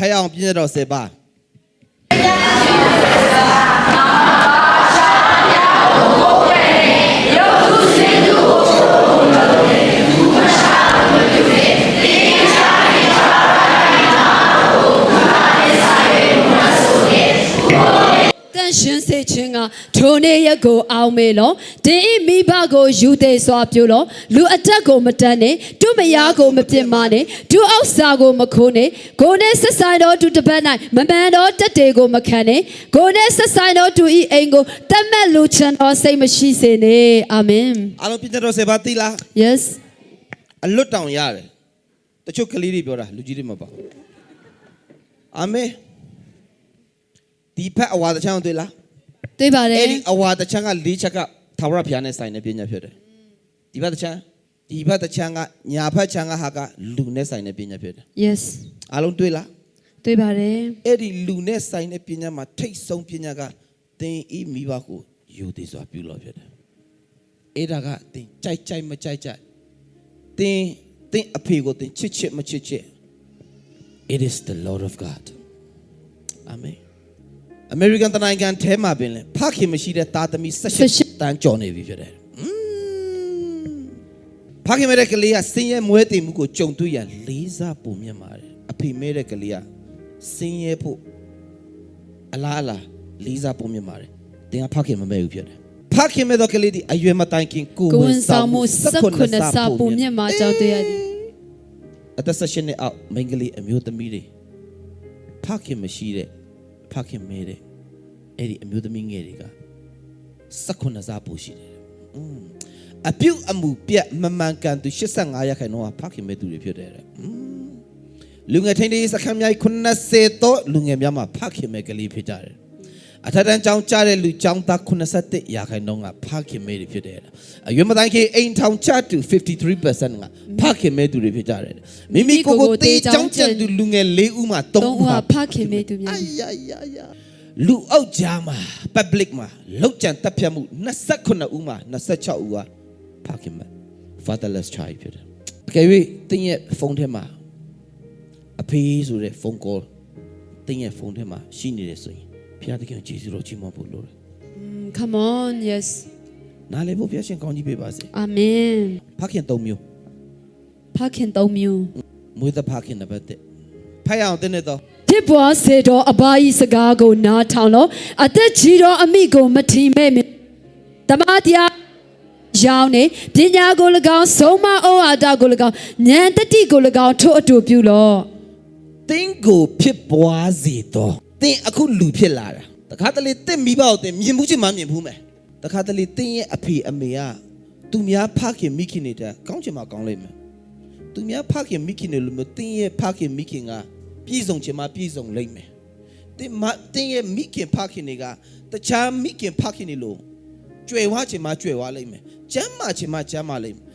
ဖတ်ရအောင်ပြည့်တော်စေပါ စေခြင်းကထိုနေ့ရက်ကိုအောင်မေလောတင်းဤမိဘကိုယူသေးစွာပြုလောလူအတက်ကိုမတတ်နဲ့သူမယားကိုမပြစ်မနဲ့သူအောက်စာကိုမခိုးနဲ့ကိုနဲ့ဆက်ဆိုင်တော်သူတစ်ပတ်၌မမှန်တော်တက်တေကိုမခံနဲ့ကိုနဲ့ဆက်ဆိုင်တော်သူဤအိမ်ကိုတတ်မဲ့လူချန်တော်စိတ်မရှိစေနဲ့အာမင်အားလုံးပြည့်တော်စေပါတိလား yes အလွတ်တောင်ရတယ်တချို့ကလေးတွေပြောတာလူကြီးတွေမပါအာမင်ဒီဖက်အဝါတချမ်းကိုတွေ့လား တွေ့ပါတယ်အဲ့ဒီအဝါတချမ်းက၄ချက်ကသာဝရဘုရားနဲ့ဆိုင်တဲ့ပညာဖြစ်တယ်ဒီဘက်တချမ်းဒီဘက်တချမ်းကညာဘက်ချမ်းကဟာကလူနဲ့ဆိုင်တဲ့ပညာဖြစ်တယ် yes အားလုံးတွေ့လားတွေ့ပါတယ်အဲ့ဒီလူနဲ့ဆိုင်တဲ့ပညာမှာထိတ်ဆုံးပညာကသင်ဤမိဘကိုယူသေးစွာပြုလို့ဖြစ်တယ်အဲ့ဒါကသင်ကြိုက်ကြိုက်မကြိုက်ကြိုက်သင်သင်အဖေကိုသင်ချစ်ချစ်မချစ်ချစ် It is the Lord of God Amen American တနိုင်ငံထဲမှာပင်လေဖခင်မရှိတဲ့သားသမီး18တန်းကျော်နေပြီဖြစ်တယ်อืมဖခင်မဲ့တဲ့ကလေးကစင်ရဲမွဲတည်မှုကိုကြုံတွေ့ရလေးစားပုံမြတ်ပါတယ်အဖေမဲ့တဲ့ကလေးကစင်ရဲဖို့အလားအလားလေးစားပုံမြတ်ပါတယ်တင်ကဖခင်မမဲ့ဘူးဖြစ်တယ်ဖခင်မဲ့တဲ့ကလေးဒီအရွယ်မတိုင်ခင်ကိုကိုဝဝန်န်ဆောင်ဆောင်မှုမှုစစက္က္ခုခုနှစ်နှစ်စာစာပုံပုံမြမြတ်တ်မှာကြောက်တွေ့ရသည်အသက်16နှစ်အောက်မိန်းကလေးအမျိုးသမီးတွေဖခင်မရှိတဲ့ ဖခင်မဲတဲ့အဲ့ဒီအမျိုးသမီးငယ်တွေက19စားပို့ရှိတယ်အပြုတ်အမူပြတ်မမှန်ကန်သူ85ရာခိုင်နှုန်းကဖခင်မဲသူတွေဖြစ်တယ်တဲ့လူငယ်ထိန်းတဲ့စခန်းများ83လူငယ်များမှာဖခင်မဲကလေးဖြစ်ကြတယ် အထက်တန်းကျောင်းကြားတဲ့လူကျောင်းသား81ရာခိုင်နှုန်းကဖခင်မဲတွေဖြစ်တယ်။အရွယ်မတိုင်းခင်အိမ်ထောင်ချသူ53%ကဖခင်မဲသူတွေဖြစ်ကြတယ်။မိမိကိုယ်ကိုတေးချောင်းကျန်သူလူငယ်၄ဦးမှာသုံး3ဦးဦးဟာဟာဖခင်မေသူများအယယယလူအောက်ကြားမှာ public မှာလောက်ကြံတက်ဖြတ်မှု29ဦးမှာ26ဦးကဖခင်မဲ fatherless child ဖြစ်တယ်။အကယ်၍တင်းရဲ့ဖုန်းထဲမှာအဖေဆိုတဲ့ဖုန်း call တင်းရဲ့ဖုန်းထဲမှာရှိနေတယ်ဆိုရင် ဖခင်တကယ်ကျေးဇူးတော်ကြီးမဖို့လို့တယ် come on yes ။နားလည်ဖို့ဖခင်ရှင်ကောင်းကြီးပေးပါစေအာမင်။ဖခင်၃မျိုးဖခင်သုံးမျိုးမွေးတဲ့ဖခင်နံပါတ်1ဖခင်အောင်တင်းနေတော့ဖြစ်ပွားစေသောအဘာဤစကားကိုနားထောင်လို့အသက်ကြီးသောအမိကိုမထီမဲ့မြင်တမန်တရားရောင်းနေပညာကို၎င်းဆုံးမဩဝါဒကို၎င်းဉာဏ်တတိကို၎င်းထို့အတူပြုလို့တင်းကိုဖြစ်ပွားစေတော့ တင်းအခုလူဖြစ်လာတာတခါတလေတင်းမိဘကိုတင်းမြင်မှုချင်းမမြင်ဘူးမယ်တခါတလေတင်းရဲ့အဖေအမေကသူများဖခင်မိခင်နေတဲ့ကောင်းချင်မှကောင်းလိမ့်မယ်သူများဖခင်မိခင်နေလို့မျိုးတင်းရဲ့ဖခင်မိခင်ကပြည့်စုံချင်မှပြည့်စုံလိမ့်မယ်တင်းမတင်းရဲ့မိခင်ဖခင်တွေကတခြားမိခင်ဖခင်တွေလို့ကြွယ်ဝချင်မှကြွယ်ဝလိမ့်မယ်ကျမ်းမာချင်မှကျမ်းမာလိမ့်မယ်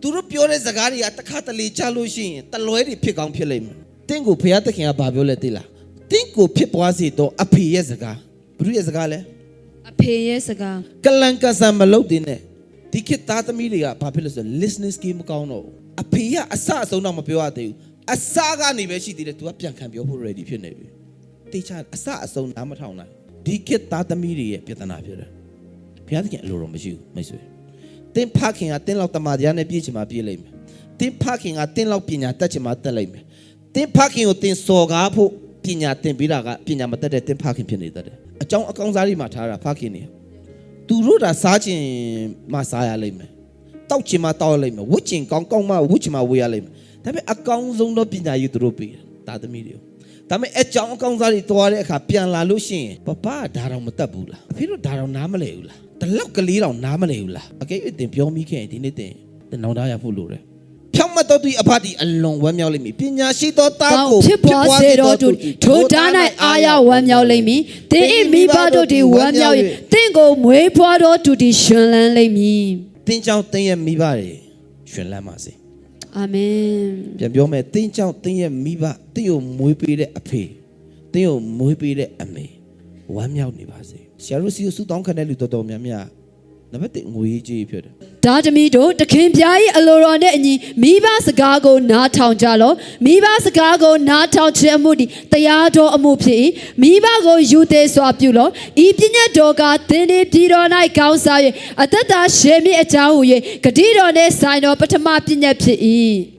သူတို့ပြောတဲ့စကားတွေကတစ်ခါတလေကြားလို့ရှိရင်တလွဲတွေဖြစ်ကောင်းဖြစ်လိမ့်မယ်။တင့်ကိုဘုရားသခင်ကဘာပြောလဲသိလား။ တင့်ကိုဖြစ်ပွားစေတော့အဖေရဲ့စကားဘုရားရဲ့စကားလဲအဖေရဲ့စကားကလန်ကဆန်မလုပ်တင်နဲ့ဒီခေတ်သားသမီးတွေကဘာဖြစ်လဲဆိုတော့ listening skill မကောင်းတော့ဘူးအဖေကအစအဆုံးတော့မပြောရသေးဘူးအစကနေပဲရှိသေးတယ် तू ကပြန်ခံပြောဖို့ ready ဖြစ်နေပြီတေချာအစအဆုံးနားမထောင်နိုင်ဒီခေတ်သားသမီးတွေရဲ့ပြဿနာဖြစ်တယ်ဘုရားသခင်အလိုတော်မရှိဘူးမိတ်ဆွေတင်းဖခင်ကတင်းလောက်တမာတရားနဲ့ပြည့်ချင်မှပြည့်လိမ့်မယ်။တင်းဖခင်ကတင်းလောက်ပညာတတ်ချင်မှတတ်လိမ့်မယ်။တင်းဖခင်ကိုတင်းစော်ကားဖို့ ပညာသင်ပေးတာကပညာမတတ်တဲ့တင်းဖခင်ဖြစ်နေတတ်တယ်။အကြောင်းအကောင်းစားတွေမှာထားတာဖခင်နေ။သူတို့ဒါစားချင်မှစားရလိမ့်မယ်။တောက်ချင်မှတောက်ရလိမ့်မယ်။ဝတ်ချင်ကောင်းကောင်းမှဝတ်ချင်မှဝတ်ရလိမ့်မယ်။ဒါပေမဲ့အကောင်းဆုံးသောပညာယူသူတို့ပေးတယ်။ဒါသမီးတွေကို။ဒါပေမဲ့အကြောင်းအကောင်းစားတွေတွားတဲ့အခါပြန်လာလို့ရှိရင်ပပကဒါတော့မတတ်ဘူးလား။အဖေတို့ဒါတော့နားမလဲဘူးလား။တလောက်ကလေးတော့နားမလဲဘူးလား။အကယ်၍တင်ပြောမိခဲ့ရင်ဒီနေ့တင်တင်နောင်တရဖို့လိုတယ်။ဖြောင့် မတ်တော်သူအဖတ်ဒီအလွန်ဝမ်းမြောက်လိမ့်မည်။ပညာရှိသောသားကောင်းကိုဖြစ်ပွားစေတော်သူထိုတား၌အာရဝမ်းမြောက်လိမ့်မည်တင်းဤမိဘတို့သည်ဝမ်းမြောက်၍တင်းကိုမွေးဖွားတော်သူသည်ရှင်လန်းလိမ့်မည်တင်းကြောင့်တင်းရဲ့မိဘတွေရှင်လန်းပါစေအာမင်။ပြန်ပြောမယ်တင်းကြောင့်တင်းရဲ့မိဘတင်းကိုမွေးပေးတဲ့အဖေတင်းကိုမွေးပေးတဲ့အမေဝမ်းမြောက်နေပါစေ။ဆရာတို့စီကိုဆုတောင်းခံတဲ့လူတော်တော်များများ နံပါတ်1ငွေရေးကြေးဖြစ်တယ်ဒါသမီးတို့တခင်ပြား၏အလိုတော်နဲ့အညီမိဘစကားကိုနားထောင်ကြလော့မိဘစကားကိုနားထောင်ခြင်းအမှုသည်တရားတော်အမှုဖြစ်၏မိဘကိုယူသေးစွာပြုလော့ဤပညာတော်ကသင်သည်ပြည်တော်၌ကောင်းစား၍အသက်တာရှေမြင့်အကြောင်းဟူ၍ဂတိတော်နှင့်ဆိုင်တော်ပထမပညာဖြစ်၏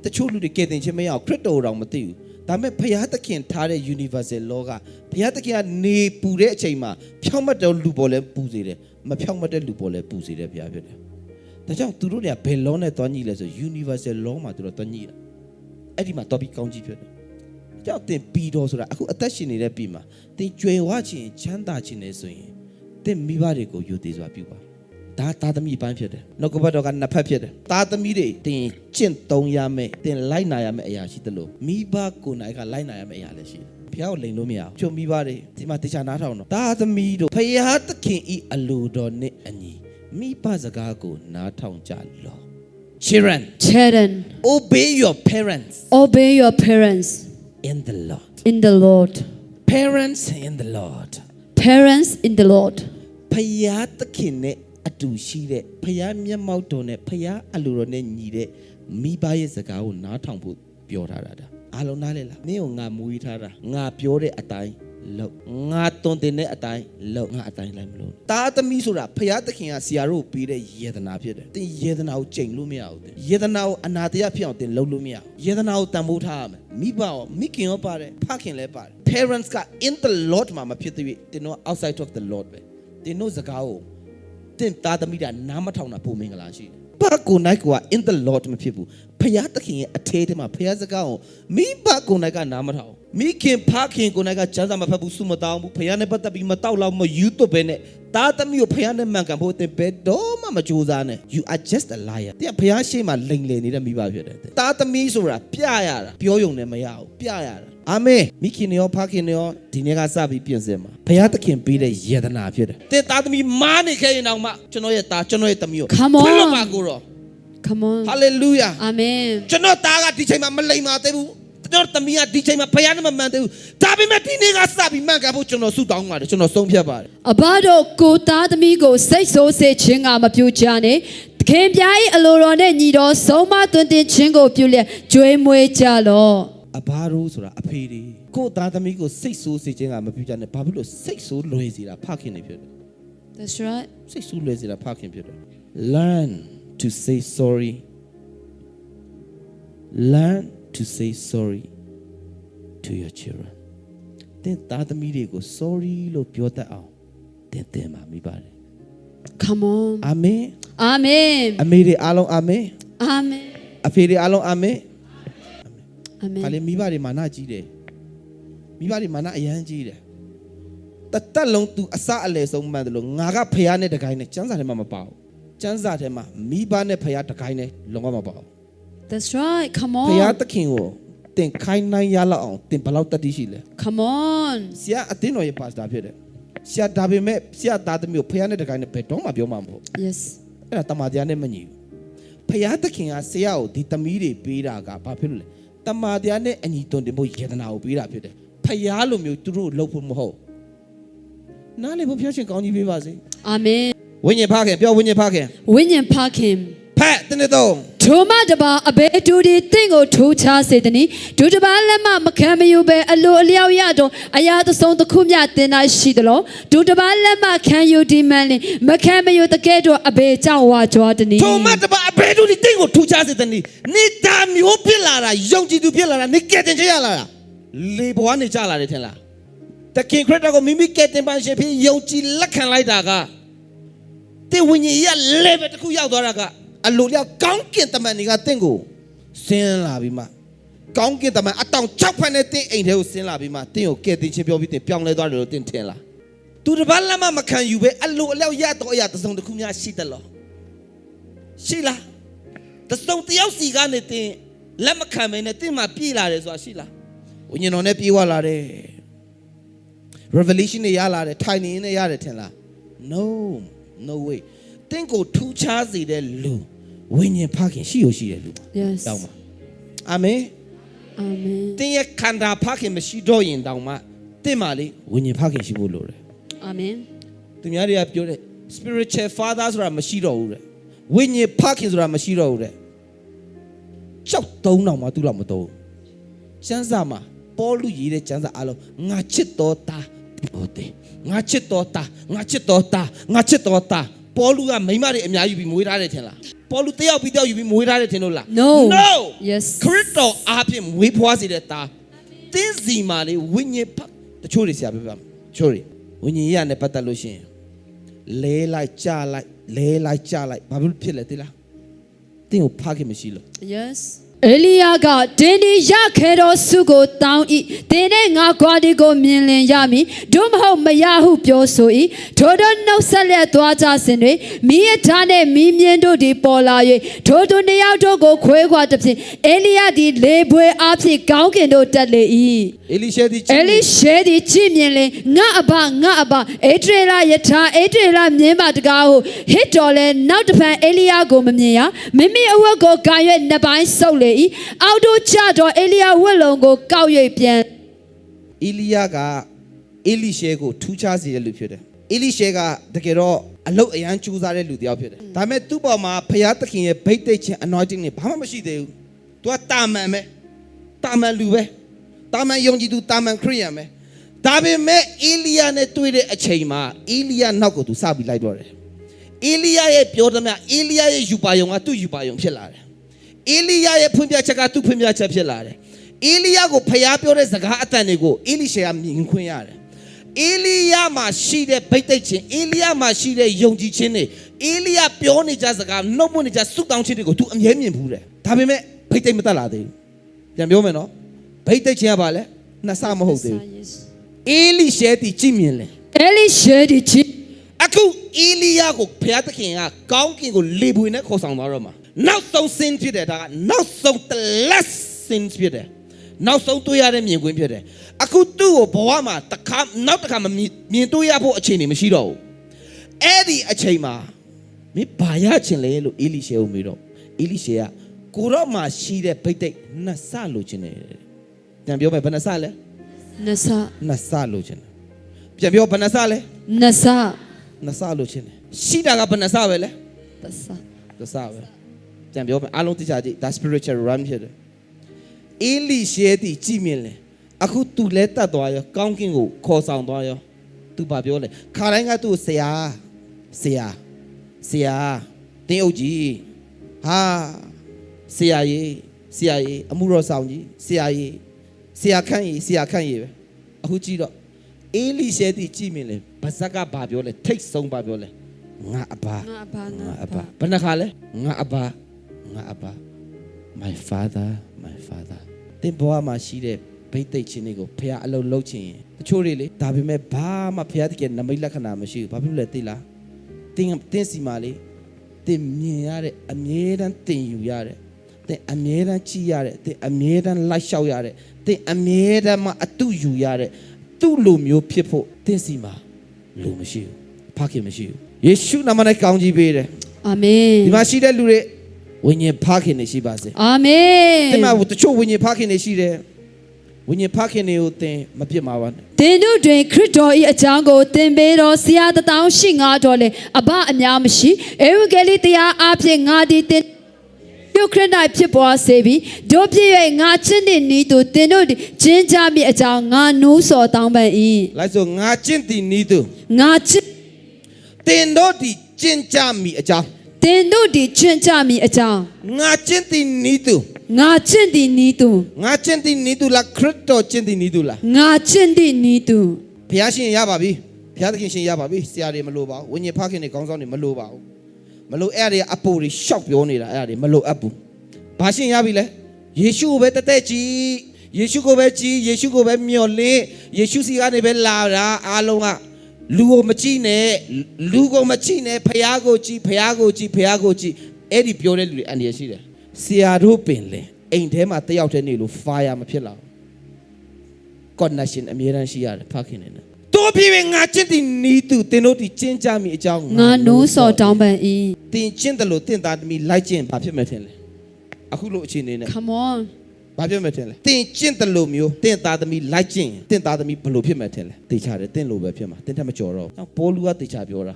တချို့လူတွေကဲတင်ချင်းမရအောင်ခရစ်တော်တော်မသိဘူး ဒါပေမဲ့ဘုရားသခင်ထားတဲ့ universal law ကဘုရားသခင်ကနေပူတဲ့အချိန်မှာဖြောင့်မတ်တဲ့လူပေါ်လဲပူစေတယ်မဖြောင့်မတ်တဲ့လူပေါ်လဲပူစေတယ်ဘုရားဖြစ်တယ်ဒါကြောင့်သူတို့တွေကဘယ် law နဲ့တွားညီလဲဆို universal law မှာသူတို့တွားညီတာအဲ့ဒီမှာတော့ပြီးကောင်းကြီးဖြစ်တယ်ကြောက်တင်ပြီးတော့ဆိုတာအခုအသက်ရှင်နေတဲ့ပြည်မှာတင်ကြွယ်ဝခြင်းချမ်းသာခြင်းနဲ့ဆိုရင်တင်မိဘတွေကိုယူသေးစွာပြုပါ ဒါသားသမီးပိုင်းဖြစ်တယ်။နှုတ်ကပတ်တော်ကနှစ်ဖက်ဖြစ်တယ်။သားသမီးတွေတင်ကျင့်သုံးရမယ်။တင်လိုက်နာရမယ်အရာရှိသလိုမိဘကိုယ်နိုင်ကလိုက်နာရမယ်အရာလည်းရှိတယ်။ဘုရားကိုလိန်လို့မရဘူး။ချုံမိဘတွေဒီမှာတေချာနားထောင်တော့သားသမီးတို့ဖရာသခင်ဤအလိုတော်နဲ့အညီမိဘစကားကိုနားထောင်ကြလော့။ Children children obey your parents obey your parents in the Lord. in the Lord Parents in the Lord. parents in the Lord ဖရာသခင်နဲ့ အတူရှိတဲ့ဖရာမျက်မှောက်တော်နဲ့ဖရာအလိုတော်နဲ့ညီတဲ့မိဘရဲ့စကားကိုနားထောင်ဖို့ပြောထားတာဒါအားလုံးနားလဲလားမင်းကိုငါမွေးထားတာငါပြောတဲ့အတိုင်းလုပ်ငါတွန်တင်တဲ့အတိုင်းလုပ်ငါအတိုင်းလိုက်မလို့တာသမီးဆိုတာဖရာသခင်ကဆရာတို့ပေးတဲ့ယေဒနာဖြစ်တယ်တင်ယေဒနာကိုချိန်လို့မရဘူးတင်ယေဒနာကိုအနာတရားဖြစ်အောင်တင်လုပ်လို့မရဘူးယေဒနာကိုတန်ဖိုးထားရမယ်မိဘရောမိခင်ရောပါတယ်ဖခင်လည်းပါတယ် parents က in the lord မှာမဖြစ်သေးဘူးတင်တော့ outside of the lord ပဲတင်တို့စကားကို တင့်သားသမီးတာနားမထောင်တာပုံမင်္ဂလာရှိတယ်။ဘာကိုနိုင်ကွာ in the lord မဖြစ်ဘူး။ဖယားသခင်ရဲ့အထဲထဲမှာဖယားစကားကိုမိဘကိုနိုင်ကနားမထောင်။မိခင်ဖခင်ကိုနိုင်ကကျမ်းစာမဖတ်ဘူးစုမတောင်းဘူး။ဖယားနဲ့ပတ်သက်ပြီးမတောက်လောက်မယူသွပဲနဲ့သားသမီးကိုဖယားနဲ့မှန်ကန်ဖို့အသင်ဘယ်တော့မှမကြိုးစားနဲ့ you are just a liar ။တဲ့ဖယားရှိမှလိန်လည်နေတဲ့မိဘဖြစ်တယ်။သားသမီးဆိုတာပြရတာပြောယုံနဲ့မရဘူးပြရတာ။ အာမင်မိခင်ရောဖခင်ရောဒီနေ့ကစပြီးပြင်ဆင်ပါဘုရားသခင်ပေးတဲ့ယေဒနာဖြစ်တယ်တဲ့သားသမီးမားနေခဲ့ရင်တော့မှကျွန်တော်ရဲ့သားကျွန်တော်ရဲ့သမီးကို Come on ဖွင့်လို့ပါကိုတော့ come on ဟာလေလုယာ amen ကျွန်တော်သားကဒီချိန်မှာမလိမ္မာသေးဘူးကျွန်တော်သမီးကဒီချိန်မှာဘုရားနဲ့မမှန်သေးဘူးဒါပေမဲ့ဒီနေ့ကစပြီးမှန်ကန်ဖို့ကျွန်တော်ဆုတောင်းပါတယ်ကျွန်တော်ဆုံးဖြတ်ပါတယ်အဘတို့ကိုသားသမီးကိုစိတ်ဆိုးစေခြင်းကမပြုကြနဲ့သခင်ပြား၏အလိုတော်နဲ့ညီတော်ဆုံးမသွန်သင်ခြင်းကိုပြုလျက်ကြွေးမွေးကြလော့ အဘာတို့ဆိုတာအဖေတွေကိုယ့်သားသမီးကိုစိတ်ဆိုးစေခြင်းကမပြုကြနဲ့ဘာဖြစ်လို့စိတ်ဆိုးလွယ်စေတာဖခင်နေဖြစ်တယ် That's right စိတ်ဆူလွယ်စေတာဖခင်ဖြစ်တယ် learn to say sorry learn to say sorry to your children တင်သားသမီးတွေကို sorry လို့ပြောတတ်အောင်တင်တင်ပါမိပါတယ် come on အာမင် amen အမေတွေအားလုံးအာမင် amen အဖေတွေအားလုံး အာမင် amen ခါလေမိဘတွေမာနကြီးတယ်မိဘတွေမာနအရန်ကြီးတယ်တတက်လုံး तू အစအလယ်ဆုံးမှန်တယ်လို့ငါကဖះနဲ့တကိုင်းနဲ့စံစာထဲမှာမပါဘူးစံစာထဲမှာမိဘနဲ့ဖះတကိုင်းနဲ့လုံးဝမပါဘူး That's right come ဖះ on သခင်ကိုတင်ခိုင်းနိုင်ရလောက်အောင်တင်ဘယ်လောက်တတ်သိရှိလဲ come on ဆရာအတင်းတော်ရဲ့ပါစတာဖြစ်တယ်ဆရာဒါပေမဲ့ဆရာသားသမီးကိုဖះနဲ့တကိုင်းနဲ့ဘယ်တော့မှပြောမှာမဟုတ် yes အဲ့ဒါတမန်တရားနဲ့မညီဘူးဖះသခင်ကဆရာကိုဒီသမီးတွေပေးတာကဘာဖြစ်လို့လဲ တမန်တရားနဲ့အညီတွန်တင်ဖို့ယေဒနာကိုပေးတာဖြစ်တယ်ဖះလိုမျိုးသူတို့လှုပ်ဖို့မဟုတ်နားလေဘုရားရှင်ကောင်းကြီးပေးပါစေ amen ဝိညာဉ်ဖခင်ပြောဝိညာဉ်ဖခင်ဝိညာဉ်ဖခင် ဖက်တနေ့တော့ထိုမတပါအဘဲတူဒီတင့်ကိုထိုးချစေတနီဒုတပါလက်မမခံမယူပဲအလိုအလျောက်ရတော့အရာသဆုံးတစ်ခုမြတင်တာရှိသလိုဒုတပါလက်မခံယူဒီမန်လင်မခံမယူတကဲတော့အဘဲကြောက်ဝါကြွားတနီထိုမတ်တပါအဘယ်တို့ဒီတင့်ကိုထူချစေတဲ့နေ့နေတာမျိုးဖြစ်လာတာယုံကြည်သူဖြစ်လာတာနေကဲတင်ချရလာတာလေဘွားနေကြလာတယ်ထင်လားတခင်ခရစ်တော်ကိုမိမိကဲတင်ပါရှင်ဖြစ်ယုံကြည်လက်ခံလိုက်တာကတေဝိညာဉ်ရ level တစ်ခုရောက်သွားတာက အလိုလျောက်ကောင်းကင်တမန်တွေကတင့်ကိုဆင်းလာပြီးမှကောင်းကင်တမန်အတောင်၆ဖက်နဲ့တင့်အိမ်ထဲကိုဆင်းလာပြီးမှတင့်ကိုကဲတင်ချင်းပြောပြီးတင်ပြောင်းလဲသွားတယ်လို့တင့်ထင်လားသူတစ်ပတ်လက်မမခံယူပဲအလိုအလျောက်ရတော့အရာတစ်စုံတစ်ခုများရှိတယ်လို့ရှိလားတစုံတယောက်စီကနေတင်လက်မခံမင်းနဲ့တင်မှာပြေးလာတယ်ဆိုတာရှိလားဝိညာဉ်တော်နဲ့ပြေးဝလာတယ် revelation တွေရလာတယ်ထိုင်နေနေရတယ်ထင်လား no no way တင်ကိုထူးခြားစေတဲ့လူ ဝိညာဉ်ဖခင်ရှိရရှိတယ်လူ yes တောင်းပါအာမင် amen တင်ရဲ့ခန္ဓာဖခင်မရှိတော့ရင်တောင်းမှတင်ပါလေဝိညာဉ်ဖခင်ရှိဖို့လိုတယ် amen သူများတွေကပြောတယ် spiritual father ဆိုတာမရှိတော့ဘူးတဲ့ဝိညာဉ်ဖခင်ဆိုတာမရှိတော့ဘူးတဲ့ကြောက်သုံးတော့မှသူ့လောက်မသုံးကျမ်းစာမှာပေါလုရေးတဲ့ကျမ်းစာအလုံးငါချစ်တော်သားဟုတ်တယ်ငါချစ်တော်သားငါချစ်တော်သားငါချစ်တော်သားပေါလုကမိန်းမတွေအများကြီးပြီးမွေးထားတယ်ထင်လား ပေါလုတယောက်ပြီးတယောက်ယူပြီးမွေးထားတယ်ထင်လို့လား No no Yes ခရစ်တော်အားဖြင့်မွေးဖွားစေတဲ့သားတင်းစီမာလေးဝိညာဉ်ဖတ်တချို့တွေဆရာပြောပြမယ်တချို့တွေဝိညာဉ်ရနဲ့ပတ်သက်လို့ရှိရင်လဲလိုက်ကြလိုက်လဲလိုက်ကြလိုက်ဘာဖြစ်လို့ဖြစ်လဲသိလားတင်းကိုဖားခင်မရှိလို့ Yes အေလိယကတင်းဒီရခဲတော်စုကိုတောင်းဤတင်းနဲ့ငါခွာဒီကိုမြင်လင်ရမည်တို့မဟုတ်မရဟုပြောဆို၏ထိုတို့နှုတ်ဆက်လက်သွားကြစဉ်တွင်မိယထာနှင့်မိမြင်းတို့သည်ပေါ်လာ၍ထိုတို့နှစ်ယောက်တို့ကိုခွဲခွာသည်ဖြင့်အေလိယသည်လေပွေအားဖြင့်ကောင်းကင်တို့တက်လေ၏အေလိရှဲသည်အဲလိရှဲသည်ကြည့်မြင်လင်ငါအဘငါအဘအေဒရေလာယထာအေဒရေလာမြင်းပါတကားဟုဟစ်တော်လဲနောက်တစ်ဖန်အေလိယကိုမမြင်ရမိမိအဝတ်ကိုကာရွက်နှစ်ပိုင်းဆုပ်လေ၏အောက်တို့ချတော်အေလိယဝတ်လုံးကိုကောက်၍ပြန်အေလိယကအေလိရှဲကိုထူးခြားစေတဲ့လူဖြစ်တယ်အေလိရှဲကတကယ်တော့အလုတ်အရန်ကြိုးစားတဲ့လူတစ်ယောက်ဖြစ်တယ်ဒါပေမဲ့သူ့ပေါ်မှာဖျားသခင်ရဲ့ဗိတ်သိက်ခြင်း anointing နဲ့ဘာမှမရှိသေးဘူး तू ကတာမန်ပဲတာမန်လူပဲတာမန်ယုံကြည်သူတာမန်ခရိယန်ပဲဒါပေမဲ့အေလိယနဲ့တွေ့တဲ့အချိန်မှာအေလိယနောက်ကို तू စပြီးလိုက်တော့တယ်အေလိယရဲ့ပြောသမျှအေလိယရဲ့ယူပါယုံကသူ့ယူပါယုံဖြစ်လာတယ် အေလိယရဲ့ဖွင့်ပြချက်ကသူ့ဖွင့်ပြချက်ဖြစ်လာတယ်။အေလိယကိုဖျားပြောတဲ့စကားအတန်တွေကိုအေလိရှေကမြင်ခွင့်ရတယ်။အေလိယမှာရှိတဲ့ဗိတ်သိက်ခြင်းအေလိယမှာရှိတဲ့ယုံကြည်ခြင်းတွေအေလိယပြောနေကြစကားနှုတ်မနေကြဆုတောင်းခြင်းတွေကို तू အမြဲမြင်ဘူးတယ်။ဒါပေမဲ့ဗိတ်သိက်မတက်လာသေးဘူး။ပြန်ပြောမယ်နော်။ဗိတ်သိက်ခြင်းကဘာလဲ။နှစ်ဆမဟုတ်သေးဘူး။အေလိရှေတီကြည့်မြင်လဲအဲလိရှဲသည်ကြည့်အခုအေလိယကိုဘုရားသခင်ကကောင်းကင်ကိုလေပွေနဲ့ခေါ်ဆောင်သွားတော့မှာ နောက်ဆုံးစင်ဖြစ်တယ်ဒါကနောက်ဆုံး the last sin ဖြစ်တယ်နောက်ဆုံးတွေ့ရတဲ့မြင်ကွင်းဖြစ်တယ်အခုသူ့ကိုဘဝမှာတစ်ခါနောက်တစ်ခါမမြင်မြင်တွေ့ရဖို့အခြေအနေမရှိတော့ဘူးအဲ့ဒီအချိန်မှာမင်းဘာရချင်လဲလို့အေလိရှေကိုမေးတော့အေလိရှေကကိုရော့မှာရှိတဲ့ဗိတ်တိတ်နှစ်ဆလိုချင်တယ်ပြန်ပြောမယ်ဘယ်နှစ်ဆလဲနဆနှစ်ဆလိုချင်တယ်ပြန်ပြောဘယ်နှစ်ဆလဲနဆနှစ်ဆလို့ချင်းတယ်ရှိတာကဘယ်နှစ်ဆပဲလဲတဆတစ်ဆပဲ ပြန်ပြောမယ်အားလုံးသိချကြည့်ဒါ spiritual run ဖြစ်တယ်အေလိရှဲတီကြည်မြင်လဲအခုသူလဲတတ်သွားရောကောင်းကင်ကိုခေါ်ဆောင်သွားရောသူဘာပြောလဲခါတိုင်းကသူ့ကိုဆရာဆရာဆရာတင်းအုပ်ကြီးဟာဆရာကြီးဆရာကြီးအမှုတော်ဆောင်ကြီးဆရာကြီးဆရာခန့်ကြီးဆရာခန့်ကြီးပဲအခုကြည့်တော့အေလိရှဲတီကြည်မြင်လဲဗဇက်ကဘာပြောလဲထိတ်ဆုံးဘာပြောလဲငါအဘာငါအဘငါငါအအဘဘဘယ်နှခါလဲငါအဘ ငါအဘ my father my father တင်ဘဝမှာရှိတဲ့ဘိတ်သိက်ခြင်းတွေကိုဖះအလုံးလုံးချင်ရင်တချို့တွေလေဒါပေမဲ့ဘာမှဖះတကယ်နမိတ်လက္ခဏာမရှိဘူးဘာဖြစ်လို့လဲသိလားတင်းတင်းစီမာလေတင်မြင်ရတဲ့အမြဲတမ်းတင်ယူရတဲ့တင်အမြဲတမ်းကြည့်ရတဲ့တင်အမြဲတမ်းလိုက်လျှောက်ရတဲ့တင်အမြဲတမ်းမှအတုယူရတဲ့သူ့လိုမျိုးဖြစ်ဖို့တင်းစီမာလိုမရှိဘူးဖခင်မရှိဘူးယေရှုနာမနဲ့ကောင်းကြီးပေးတယ်အာမင်ဒီမှာရှိတဲ့လူတွေ ဝိညာဉ်ဖခင်တွေရှိပါစေအာမင်။ဒီမှာတချို့ဝိညာဉ်ဖခင်တွေရှိတယ်။ဝိညာဉ်ဖခင်တွေကိုသင်မပြစ်မှာပါနဲ့သင်တို့တွင်ခရစ်တော်၏အကြောင်းကိုသင်ပေးတော်ဆရာတထောင်ရှိငါတော်လေအဘအများမရှိဧဝံဂေလိတရားအဖြစ်ငါဒီသင်ပြုခရစ်၌ဖြစ်ပေါ်စေပြီးတို့ပြည့်၍ငါချစ်တဲ့ဤသူသင်တို့သည်ကျင်းကြမိအကြောင်းငါနိုးစော်တောင်းပန်၏။လိုက်ဆိုငါကျင့်တည်နီးသူငါချစ်သင်တို့ဒီကျင့်ကြမိအကြောင်း သင်တို့သည်ချင့်ကြမိအကြောင်းငါကျင့်တည်နီးသူငါချင့်သည်ဤသူငါကျင့်တည်နီးသူလားခရစ်တော်ကျင့်တည်နီးသူလားငါချင့်သည်ဤသူဘုရားရှင်ရပါပြီဘုရားသခင်ရှင်ရပါပြီဆရာတွေမလိုပါဘူးဝိညာဉ်ဖခင်တွေကောင်းဆောင်တွေမလိုပါဘူးမလိုအဲ့ဒါတွေအပိုတွေရှောက်ပြောနေတာအဲ့ဒါတွေမလိုအပ်ဘူးဘာရှင်ရပြီလဲယေရှုကိုပဲတသက်ကြည်ယေရှုကိုပဲကြည်ယေရှုကိုပဲမျှော်လင့်ယေရှုစီကနေပဲလာတာအားလုံးက လူကိုမကြည့်နဲ့လူကိုမကြည့်နဲ့ဖះကိုကြည့်ဖះကိုကြည့်ဖះကိုကြည့်အဲ့ဒီပြောတဲ့လူတွေအန္တရာယ်ရှိတယ်ဆရာတို့ပင်လေအိမ်ထဲမှာတယောက်တည်းနေလို့ fire မဖြစ်လာဘူး connection အမြဲတမ်းရှိရတယ်ဖခင်နဲ့တို့ပြည့်ငါချစ်တဲ့နီးသူတင်တို့ဒီကျင်းကြမိအကြောင်းငါနိုးစော်တောင်းပန်၏တင်ကျင့်တယ်လို့တင်သားသမီးလိုက်ကျင့်ဘာဖြစ်မဲ့ထင်လဲအခုလို့အခြေအနေနဲ့ come on ဘာဖြစ်မဲ့ထင်လဲတင်ကျင့်တယ်လို့မျိုးတင်သားသမီးလိုက်ကျင့်ရင်တင်သားသမီးဘယ်လိုဖြစ်မဲ့ထင်လဲတေချာတယ်တင်လို့ပဲဖြစ်မှာတင်ထက်မကြော်တော့ဘူးပေါလုကတေချာပြောတာ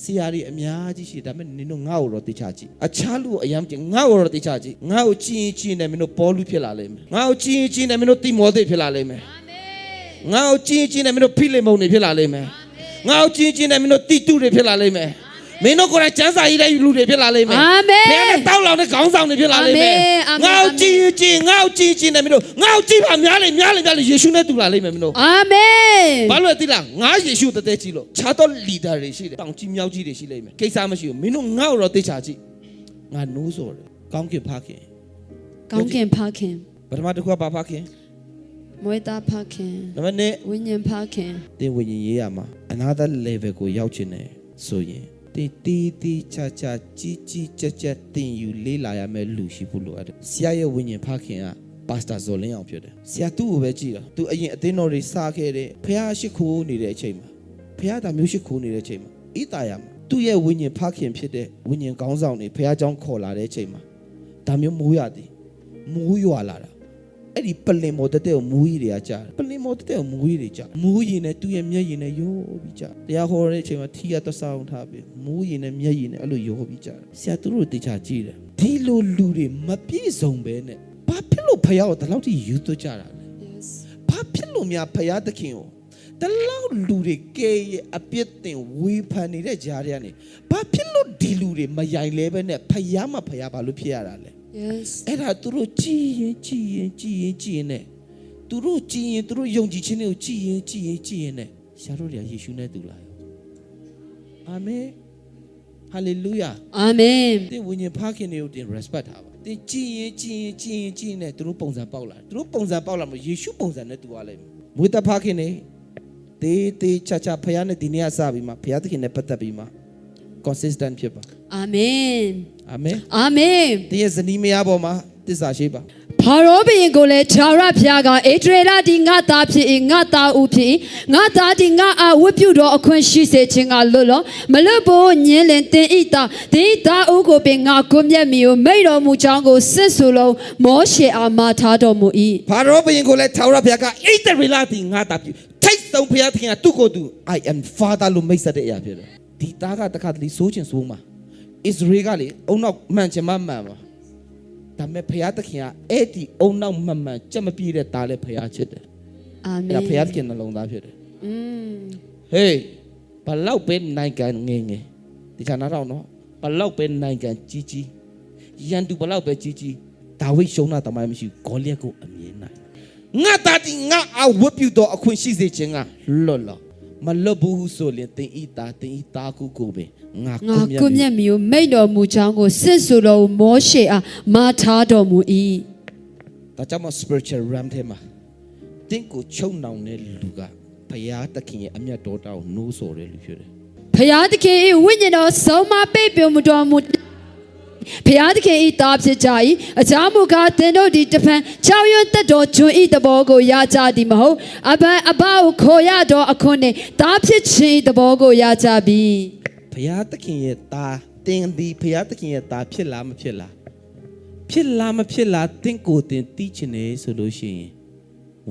ဆရာကြီးအများကြီးရှိတယ်ဒါပေမဲ့နင်တို့ငါ့ကိုတော့သိချကြည့်အခြားလူကိုအယံကြည့်ငါ့ကိုတော့သိချကြည့်ငါ့ကိုကြည့်ရင်ကြည့်နေမင်းတို့ပေါ်လူဖြစ်လာလိမ့်မယ်ငါ့ကိုကြည့်ရင်ကြည့်နေမင်းတို့တိမောသေဖြစ်လာလိမ့်မယ်ငါ့ကိုကြည့်ရင်ကြည့်နေမင်းတို့ဖိလိမုန်တွေဖြစ်လာလိမ့်မယ်ငါ့ကိုကြည့်ရင်ကြည့်နေမင်းတို့တိတုတွေဖြစ်လာလိမ့်မယ်မင်း တို့ကိုယ်တိုင်ကျမ်းစာရေးတဲ့လူတွေဖြစ်လာလိမ့်မယ်အာမင်ဘုရားနဲ့တောက်လောင်တဲ့ခေါင်းဆောင်တွေဖြစ်လာလိမ့်မယ်အာမင်အာမင်ငါ့ကိုကြည့်ရင်ကြည့်ငါ့ကိုကြည့်ရင်ကြည့်နေမင်းတို့ငါ့ကိုကြည့်ပါများလေများလေများလေယေရှုနဲ့တူလာလိမ့်မယ်မင်းတို့အာမင်ဘာလို့လဲသိလားငါယေရှုတသက်ကြီးလို့ခြားတော့လီဒါတွေရှိတယ်တောင်ကြီးမြောက်ကြီးတွေရှိလိမ့်မယ်ကိစ္စမရှိဘူးမင်းတို့ငါ့ကိုတော့သိချာကြည့်ငါနိုးစော်တယ်ကောင်းကင်ဖခင်ကောင်းကင်ဖခင်ပထမတစ်ခုကဘာဖခင်မွေးသားဖခင်နံပါတ်1ဝိညာဉ်ဖခင်တင်ဝိညာဉ်ရေးရမှာ another level ကိုရောက်ချင်တယ်ဆိုရင် တင်တီးတီးချာချာကြီးကြီးကြက်ကြက်တင်ယူလေးလာရမယ်လူရှိဖို့လိုအပ်တယ်ဆရာရဲ့ဝိညာဉ်ဖခင်ကပါစတာဇော်လင်းအောင်ဖြစ်တယ်ဆရာသူ့ကိုပဲကြည့်တာသူအရင်အသင်းတော်တွေစားခဲ့တဲ့ဖះရှိခိုးနေတဲ့အချိန်မှာဖះတာမျိုးရှိခိုးနေတဲ့အချိန်မှာဣတာယာမှာသူ့ရဲ့ဝိညာဉ်ဖခင်ဖြစ်တဲ့ဝိညာဉ်ကောင်းဆောင်တွေဖះเจ้าခေါ်လာတဲ့အချိန်မှာဒါမျိုးမိုးရသည်မိုးရွာလာတာ အဲ့ဒီပလင်မော်တက်တဲ့ကိုမူးကြီးတွေကကြားတယ်ပလင်မော်တက်တဲ့ကိုမူးကြီးတွေကြားမူးရင်နဲ့သူ့ရဲ့မျက်ရည်နဲ့ရောပြီးကြားတရားဟောတဲ့အချိန်မှာထီရတဆောင်းထားပြီးမူးရင်နဲ့မျက်ရည်နဲ့အဲ့လိုရောပြီးကြားဆရာသူတို့တေချာကြည့်တယ်ဒီလိုလူတွေမပြည့်စုံပဲနဲ့ဘာဖြစ်လို့ဖယားကိုဒီလောက်ထိယူသွတ်ကြတာလဲ yes ဘာဖြစ်လို့များဖယားသခင်ကိုဒီလောက်လူတွေကဲရဲ့အပြစ်တင်ဝေဖန်နေတဲ့ကြားတွေကနေဘာဖြစ်လို့ဒီလူတွေမယိုင်လဲပဲနဲ့ဖယားမဖယားဘာလို့ဖြစ်ရတာလဲ yes အဲ့ဒါသူတို့ကြည်ရင်ကြည်ရင်ကြည်ရင်ကြည်ရင်နဲ့သူတို့ကြည်ရင်သူတို့ယုံကြည်ခြင်းတွေကိုကြည်ရင်ကြည်ရင်ကြည်ရင်နဲ့ရှာတို့တွေကယေရှုနဲ့တူလာရောအာမင်ဟာလေလုယာအာမင်သင်ဝိညာဉ်ဖခင်တွေကိုတင် respect ထားပါသင်ကြည်ရင်ကြည်ရင်ကြည်ရင်ကြည်ရင်နဲ့သူတို့ပုံစံပေါက်လာသူတို့ပုံစံပေါက်လာမှာယေရှုပုံစံနဲ့တူသွားလိမ့်မယ်မွေးတဖခင်နေတေးတေးချာချာဖခင်နဲ့ဒီနေ့အစပြီးမှဖခင်သခင်နဲ့ပတ်သက်ပြီးမှ consistent ဖြစ်ပါအာမင်အာမင်အာမင်သင်ရဲ့ဇနီးမယားပေါ်မှာတစ္ဆာရှိပါဖာရောဘုရင်ကိုလည်းခြာရဖျားကအေဒရေလာဒီငါသားဖြစ်၏ငါသားဦးဖြစ်၏ငါသားဒီငါအဝတ်ပြုတော်အခွင့်ရှိစေခြင်းကလွတ်လောမလွတ်ဖို့ညင်းလင်တင်ဤသားဒီသားဦးကိုပင်ငါကွမျက်မီကိုမိတ်တော်မူကြောင်းကိုစစ်ဆူလုံးမောရှေအားမထားတော်မူ၏ဖာရောဘုရင်ကိုလည်းထာဝရဘုရားကဣသရေလသည်ငါတာပြီထိတ်ဆုံးဘုရားသခင်ကသူ့ကိုယ်သူ I am father လို့မိတ်ဆက်တဲ့အရာဖြစ်တယ် ဒီသားကတခါတလေစိုးချင်စိုးမှာဣသရေလကလေအုံနောက်မှန်ချင်မှမှန်ပါဒါပေမဲ့ဘုရားသခင်ကအဲ့ဒီအုံနောက်မှန်မှန်ကြက်မပြည့်တဲ့သားလည်းဘုရားချစ်တယ်အာမအဲ့င်ဒါဘုရားသခင်နှလုံးသားဖြစ်တယ်อืมဟေးဘလောက်ပဲနိုင်ငံငယ်ငယ်ဒီခါနားတော့နော်ဘလောက်ပဲနိုင်ငံကြီးကြီးရန်သူဘလောက်ပဲကြီးကြီးဒါဝိဒ်ရှုံးတာတမိုင်းမရှိဘူးဂေါလိယက်ကိုအမြင်နိုင်ငါတာတီငါအဝတ်ပြုတော့အခွင့်ရှိစေခြင်းကလွတ်လော မလွတ်ဘူးဆိုရင်တင်ဤတာတင်ဤတာကုကိုပဲငါငါကုမြတ်ကွမျက်မီကိုမိတ်တော်မူကြောင်းကိုစစ်ဆူတော်မောရှေအားမထားတော်မူ၏။ဒါကြောင့်မ spiritual realm ထဲမှာတင့်ကိုချုံနှောင်တဲ့လူကဘုရားသခင်ရဲ့အမျက်တော်တောင်းနိုးဆော်တဲ့လူဖြစ်တယ်ဖျားသခင်၏ဝိညာဉ်တော်ဆုံးမပိတ်ပြမတော်မူ ဖျားသခင်၏တာဖြစ်ကြ၏အကြောင်းမူကားသင်တို့ဒီတဖန်ချောင်းရွတ်သက်တော်ကျွန်း၏တဘောကိုရကြသည်မဟုတ်အဘအဘကိုခေါ်ရတော်အခွင့်နှင့်တာဖြစ်ခြင်း၏တဘောကိုရကြပြီ။ဘုရားသခင်ရဲ့သားတင်ဒီဘုရားသခင်ရဲ့သားဖြစ်လားမဖြစ်လား။ဖြစ်လားမဖြစ်လားတင့်ကိုတင်တီးချင်တယ်ဆိုလို့ရှိရင်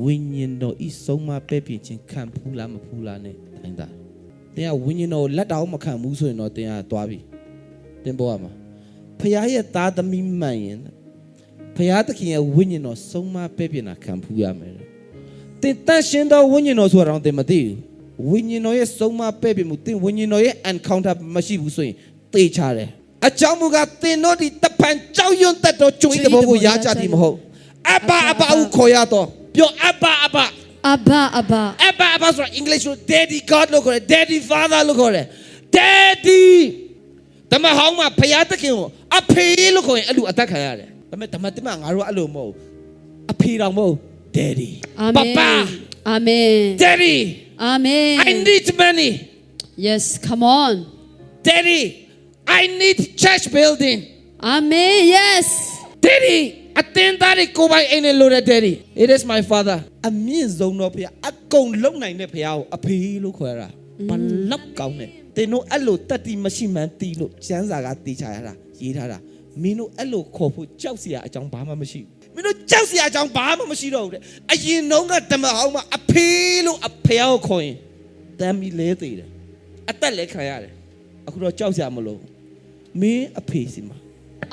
ဝိညာဉ်တော်ဤဆုံးမပဲ့ပြင်ခြင်းခံဖူးလားမဖူးလား ਨੇ တိုင်းတာ။တင်ကဝိညာဉ်တော်ကိုလက်တောင်မခံဘူးဆိုရင်တော့တင်ကသွားပြီ။တင်ပေါ်ရမှာ။ ဘုရားရဲ့သားသမီးမှန်ရင်ဘုရားသခင်ရဲ့ဝိညာဉ်တော်ဆုံးမပဲ့ပြင်တာခံဖူးရမယ်တဲ့။တင်တန်ရှင်သောဝိညာဉ်တော်ဆိုတာတော့တင်မသိဘူးဝိညာဉ်တော်ရဲ့ဆုံးမပဲ့ပြီမှုတင်ဝိညာဉ်တော်ရဲ့ encounter မရှိဘူးဆိုရင်တေချတယ်အကြောင်းမူကားတင်တို့ဒီတပံကြောက်ရွံ့တတ်တော့ကျွေးတဲ့ဘောကိုရကြသည်မဟုတ်အဘအဘဦးခေါ်ရတော့ပြောအဘအဘအဘအဘအဘအဘဆိုတာ English လို့ Daddy God လို့ခေါ်တယ် Daddy Father လို့ခေါ်တယ် Daddy တမဟောင်းမှာဖယားသခင်ကိုအဖေလို့ခေါ်ရင်အဲ့လိုအသက်ခံရတယ်ဒါပေမဲ့ဓမ္မတိမငါတို့ကအဲ့လိုမဟုတ်ဘူးအဖေတော်မဟုတ် Daddy အာမင် Papa အာမင် Daddy အာမင် I need money. yes come on Daddy, I need church building. အာမင် yes Daddy, အတင်းသားတွေကိုပိုင်အိမ်နဲ့လို့တဲ့ Daddy. It is my father. အမြင့်ဆုံးတော့ဖေအကုန်လုံနိုင်တဲ့ဖေကိုအဖေလို့ခေါ်ရတာ။ဘလောက်ကောင်းတ ယ်။တင်တို့အဲ့လိုတတ်တိမရှိမှန်းတီးလို့ကျမ်းစာကတီးချရတာရေးထားတာ။မင်းတို့အဲ့လိုခေါ်ဖို့ကြောက်စရာအကြောင်းဘာမှမရှိဘူး။မင်းတို့ကြောက်စရာအကြောင်းဘာမှမရှိတော့ဘူးတဲ့အရင်တုန်းကဓမ္မအောင်မှာအဖေလို့အဖေကိုခေါ်ရင်တမ်းပြီးလဲသေးတယ်။အသက်လည်းခံရတယ်။အခုတော့ကြောက်စရာမလိုမင်းအဖေစီမှာ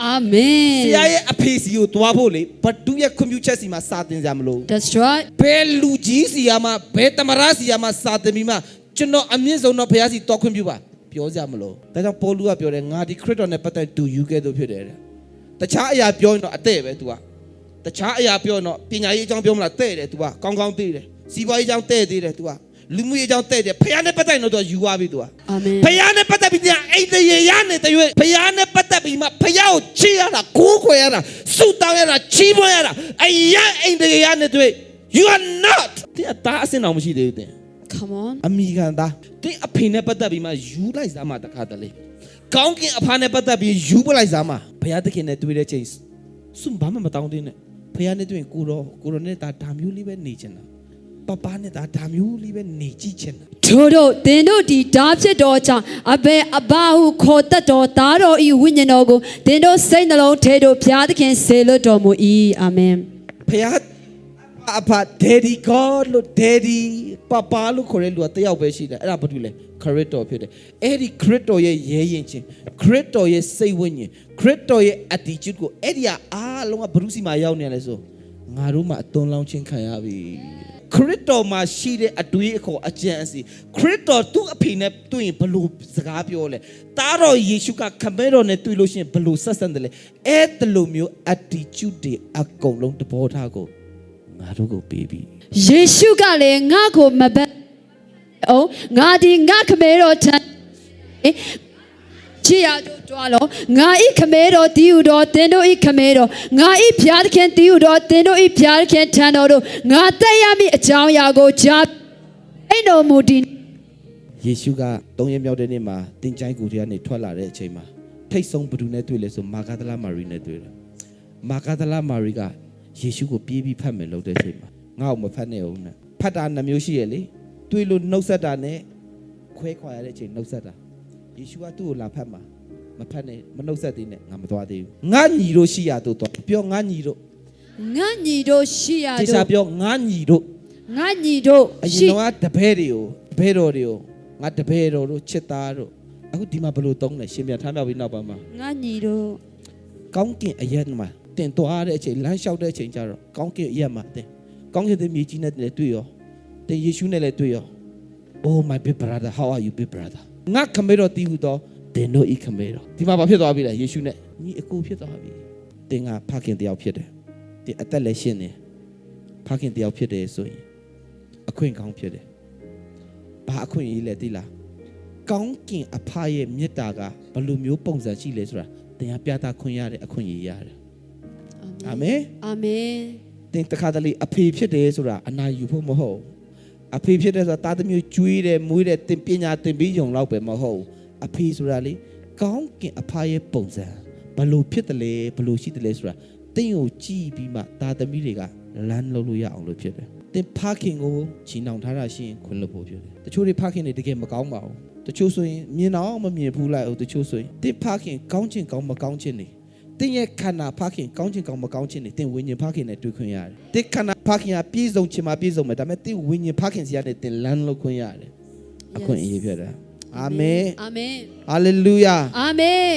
အာမင်ဆရာရဲ့အဖေစီကိုတွားဖို့လေဘဒုရဲ့ကွန်ပျူတာစီမှာစာသင်စရာမလို That's right ဘယ်လူကြီးစီယာမှာဘယ်တမရစီယာမှာစာသင်ပြီးမှ ကျွန်တော်အမြင့်ဆုံးတော့ဘုရားစီတော်ခွင့်ပြုပါပြောစရာမလိုဒါကြောင့်ပေါလုကပြောတယ်ငါဒီခရစ်တော်နဲ့ပတ်သက်တူယူခဲ့လို့ဖြစ်တယ်တဲ့တခြားအရာပြောရင်တော့အတဲ့ပဲ तू ကတခြားအရာပြောရင်တော့ပညာရေးအကြောင်းပြောမလားတဲ့တယ် तू ကကောင်းကောင်းသိတယ်စီးပွားရေးအကြောင်းတဲ့သေးတယ် तू ကလူမှုရေးအကြောင်းတဲ့တယ်ဖခင်နဲ့ပတ်သက်ရင်တော့ तू ယူသွားပြီ तू က အာမင် ဖယားနဲ့ပတ်သက်ပြီးတရားအိမ်တရေရနေတဲ့ရွေးဖယားနဲ့ပတ်သက်ပြီးမှဖယားကိုချီးရတာကိုးခွေရတာဆုတောင်းရတာချီးမွမ်းရတာအရာအိမ်တရေရနေတဲ့ you are not တင်းအသားအစင်အောင်မရှိသေးဘူးတင်း Come on အမိခံသားတင်းအဖေနဲ့ပတ်သက်ပြီးမှယူလိုက်စားမှတခါတလေကောင်းကင်အဖာနဲ့ပတ်သက်ပြီးယူပလိုက်စားမှဖယားသခင်နဲ့တွေ့တဲ့ချိန်စွန့်ဘာမှမတောင်းတင်းနဲ့ဖယားနဲ့တွေ့ရင်ကိုရောကိုရောနဲ့ဒါဒါမျိုးလေးပဲနေချင်တာပပနဲ့ဒါဒါမျိုးလေးပဲနေကြည့်ချင်တာထို့တို့သင်တို့ဒီဓာဖြစ်တော်ကြောင့်အဘယ်အဘဟုခေါ်တတ်တော်သားတော်ဤဝိညာဉ်တော်ကိုသင်တို့စိတ်နှလုံးထဲတို့ဘုရားသခင်ဆေလွတ်တော်မူ၏အာမင်ဖခင်အဖ daddy god လို့ daddy ပပလို့ခေါ်တဲ့လူကတယောက်ပဲရှိတယ်အဲ့ဒါဘာတူလဲခရစ်တော်ဖြစ်တယ်အဲ့ဒီခရစ်တော်ရဲ့ရဲရင်ချင်းခရစ်တော်ရဲ့စိတ်ဝိညာဉ်ခရစ်တော်ရဲ့ attitude ကိုအဲ့ဒီကအားလုံးကဘုရုစီမှာရောက်နေရလဲဆိုငါတို့မှအသွန်းလောင်းချင်းခံရပြီခရစ်တော်မှာရှိတဲ့အတွေးအခေါ်အကြံအစီခရစ်တော်သူ့အဖေနဲ့တွေ့ရင်ဘလို့စကားပြောလဲတားတော်ယေရှုကခမဲတော်နဲ့တွေ့လို့ရှိရင်ဘလို့ဆက်ဆံတယ်လဲအဲ့ဒီလိုမျိုး attitude တွေအကုန်လုံးတဘောထားကို ငါတို့ကိုပေးပြီယေရှုကလည်းငါ့ကိုမပတ်အောင်ငါဒီငါခမဲတော်ထံချီရတို့တွားလို့ငါဤခမဲတော်တီးဥတော်သင်တို့ဤခမဲတော်ငါဤဘုရားသခင်တီးဥတော်သင်တို့ဤဘုရားသခင်ထံတော်တို့ငါတက်ရမည့်အကြောင်းအရာကိုကြားအဲ့တော်မူတည်ယေရှုကသုံးရက်မြောက်တဲ့နေ့မှာတင်ချိုင်းကူတွေကနေထွက်လာတဲ့အချိန်မှာထိတ်ဆုံးဘသူနဲ့တွေ့လဲဆိုမာဂဒလမာရီနဲ့တွေ့တယ်မာဂဒလမာရီက ယေရှုကိုပြေးပြီးဖတ်မယ်လို့တဲ့အချိန်မှာငါ့ကိုမဖတ်နဲ့အောင်နဲ့ဖတ်တာနှမျိုးရှိရလေတွေ့လို့နှုတ်ဆက်တာနဲ့ခွဲခွာရတဲ့အချိန်နှုတ်ဆက်တာယေရှုကသူ့ကိုလာဖတ်မှာမဖတ်နဲ့မနှုတ်ဆက်သေးနဲ့ငါမသွားသေးဘူးငါညီတို့ရှိရတို့တော့ပြောငါညီတို့ငါညီတို့ရှိရတေချာတို့ပြောငါညီတို့ငါညီတို့အရရှိင်တော့ကတပည့်တွေကိုတပည့်တော်တွေကိုငါတပည့်တော်တို့ချစ်သားတို့အခုဒီမှာဘယ်လိုသုံးလဲရှင်ပြန်ထားမြောက်ပြီးနောက်ပိုင်းမှာငါညီတို့ကောင်းကင်အရက်မှာ တင်သွားတဲ့အချိန်လမ်းလျှောက်တဲ့အချိန်ကျတော့ကောင်းကင်အရက်မှာတင်ကောင်းကင်တဲ့မြေကြီးနဲ့လည်းတွေ့ရောတင်ယေရှုနဲ့လည်းတွေ့ရော Oh my big brother how are you big brother ငါခမေတော်တီးဟူတော့တင်တို့ဤခမေတော်ဒီမှာဘာဖြစ်သွားပြီလဲယေရှုနဲ့ညီအကိုဖြစ်သွားပြီတင်ကဖခင်တယောက်ဖြစ်တယ်တင်အသက်လည်းရှင်းတယ်ဖခင်တယောက်ဖြစ်တယ်ဆိုရင်အခွင့်ကောင်းဖြစ်တယ်ဘာအခွင့်အရေးလဲသိလားကောင်းကင်အဖရဲ့မေတ္တာကဘယ်လိုမျိုးပုံစံရှိလဲဆိုတာတင်ပြတာခွင့်ရတဲ့အခွင့်အရေးရတယ် အာမင်အာမင်တင်တခါတလေအဖေဖြစ်တယ်ဆိုတာအနာယူဖို့မဟုတ်ဘူးအဖေဖြစ်တယ်ဆိုတာတာသမီးကျွေးတယ်မွေးတယ်တင်ပညာတင်ပြီးယုံတော့ပဲမဟုတ်ဘူးအဖေဆိုတာလေကောင်းကင်အဖရဲ့ပုံစံဘယ်လိုဖြစ်တယ်လဲဘယ်လိုရှိတယ်လဲဆိုတာတင်းကိုကြည့်ပြီးမှတာသမီးတွေကလမ်းလုံးလို့ရအောင်လို့ဖြစ်တယ်တင်ဖခင်ကိုချီနှောင်ထားတာရှိရင်ခွင့်လွှတ်ဖို့ဖြစ်တယ်တချို့တွေဖခင်တွေတကယ်မကောင်းပါဘူးတချို့ဆိုရင်မြင်တော့မမြင်ဘူးလိုက်အောင်တချို့ဆိုရင်တင်ဖခင်ကောင်းခြင်းကောင်းမကောင်းခြင်းနေ တင်ရဲ့ခန္ဓာဖခင်ကောင်းခြင်းကောင်းမကောင်းခြင်းနေတင်ဝိညာဉ်ဖခင်နဲ့တွေ့ခွင့်ရတယ်တင်ခန္ဓာဖခင်ကပြည့်စုံခြင်းမှာပြည့်စုံမယ်ဒါပေမဲ့တင်ဝိညာဉ်ဖခင်စီကနေတင်လမ်းလို့ခွင့်ရတယ်အခွင့်အရေးဖြစ်တယ်အာမင်အာမင်ဟာလေလုယာအာမင်